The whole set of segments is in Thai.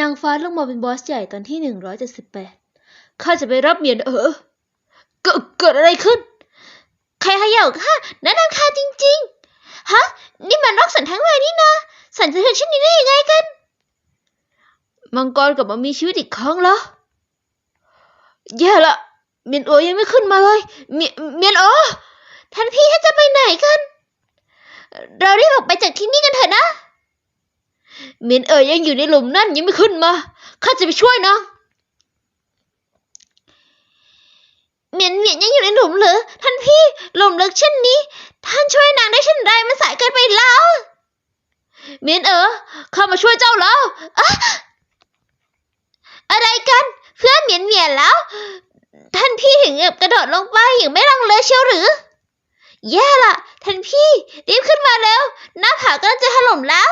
นางฟ้าลงมาเป็นบอสใหญ่ตอนที่หนึ่งร้อยเจ็ดสิบแปดข้าจะไปรับเมียนเออเกิดเกิดอะไรขึ้น ใครเขย่าข้านั่นนางคาจริง ๆ ฮะ นี่มันนอกสันทั้งเลยนี่นะ สันจะเธอเช่นนี้ได้ยังไงกัน มังกรกลับมามีชีวิตอีกครั้งแล้วแย่ละ เมียนโอยังไม่ขึ้นมาเลย เมียเมียนโอท่านพี่ท่านจะไปไหนกัน เรารีบออกไปจากที่นี่กันเถอะนะ เมียนเอ๋ยยังอยู่ในหลุมนั่นยังไม่ขึ้นมา ข้าจะไปช่วยนะเมียนเมียนยังอยู่ในหลุมเหรือท่านพี่หลุมลึกเช่นนี้ ท่านช่วยนางได้เช่นไรมันสายเกินไปแล้วเมียนเอ๋อข้ามาช่วยเจ้าแล้วอะอะไรกัน เพื่อนเมียนเมียนแล้ว ท่านพี่ถึงกับกระโดดลงไปอย่างไม่ลังเลเชียวหรือ แย่ละท่านพี่รีบขึ้นมาเร็วหน้าผากำลังจะถล่มแล้ว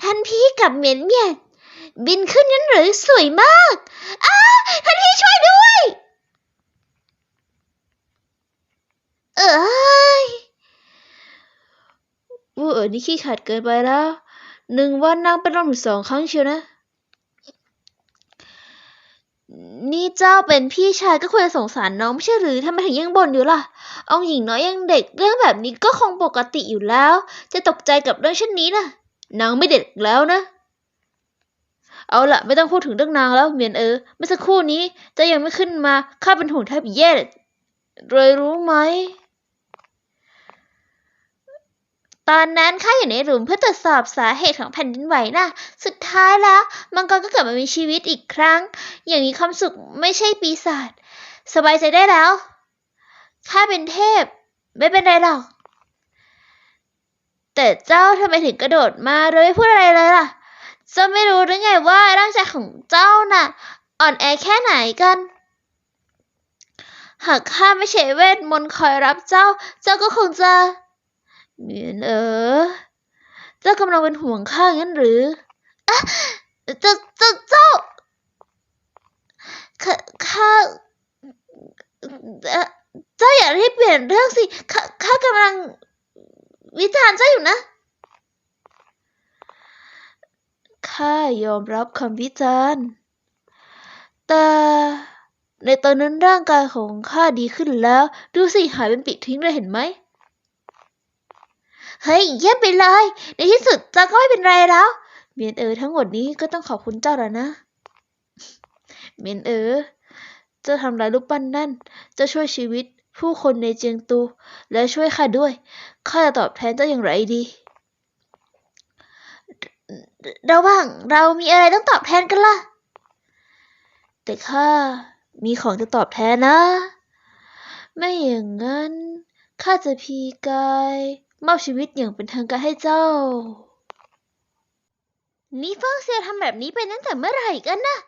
ท่านพี่ กับเหมียนเหมียนบินขึ้นนั้นหรือสวยมาก อ้าท่านพี่ช่วยด้วย เอ้ยวูเอ๋อนี่ขี้ขาดเกินไปแล้ว หนึ่งวันนางเป็นลมถึงสองครั้งเชียวนะ นี่เจ้าเป็นพี่ชายก็ควรจะสงสารน้องไม่ใช่หรือทำไมถึงยังบ่นอยู่ล่ะ องหญิงน้อยยังเด็กเรื่องแบบนี้ก็คงปกติอยู่แล้ว จะตกใจกับเรื่องเช่นนี้นะ นางไม่เด็กแล้วนะ เอาละไม่ต้องพูดถึงเรื่องนางแล้วเมียนเออเมื่อสักครู่นี้เจะยังไม่ขึ้นมาข้าเป็นห่วงแทบแย่เลยรู้ไหมตอนนั้นข้าอยู่ในหลุมเพื่อตรวจสอบสาเหตุของแผ่นดินไหวนะสุดท้ายแล้ว มังกรก็กลับมามีชีวิตอีกครั้ง อย่างมีความสุขไม่ใช่ปีศาจสบายใจได้แล้วข้าเป็นเทพ ไม่เป็นไรหรอก แต่เจ้าทำไมถึงกระโดดมาโดยไม่พูดอะไรเลยล่ะเจ้าไม่รู้หรือไงว่าร่างกายของเจ้าน่ะ อ่อนแอแค่ไหนกัน หากข้าไม่ใช้เวทมนต์คอยรับเจ้า เจ้าก็คงจะเหมือนเออ เจ้ากำลังเป็นห่วงข้างั้นหรืออะเจ้าเจ้าเจ้าข้าเจ้าอย่ารีบเปลี่ยนเรื่องสิข้ากำลัง วิจารณ์เจ้าอยู่นะ ข้ายอมรับคำวิจารณ์ แต่ในตอนนั้นร่างกายของข้าดีขึ้นแล้ว ดูสิหายเป็นปีกทิ้งเลยเห็นไหม เฮ้ยเยี่ยมไปเลย ในที่สุดเจ้าก็ไม่เป็นไรแล้ว เมียนเออทั้งหมดนี้ก็ต้องขอบคุณเจ้าแล้วนะ เมียนเออเจ้าทำลายรูปปั้นนั่นเจ้าช่วยชีวิต ผู้คนในเจียงตู และช่วยข้าด้วยข้าจะตอบแทนเจ้าอย่างไรดีระหว่างเรามีอะไรต้องตอบแทนกันล่ะ แต่ข้ามีของจะตอบแทนนะ ไม่อย่างนั้นข้าจะพีกายมอบชีวิตอย่างเป็นทางการให้เจ้า นี่เฟิงเซียทำแบบนี้ไปตั้งแต่เมื่อไหร่กันนะ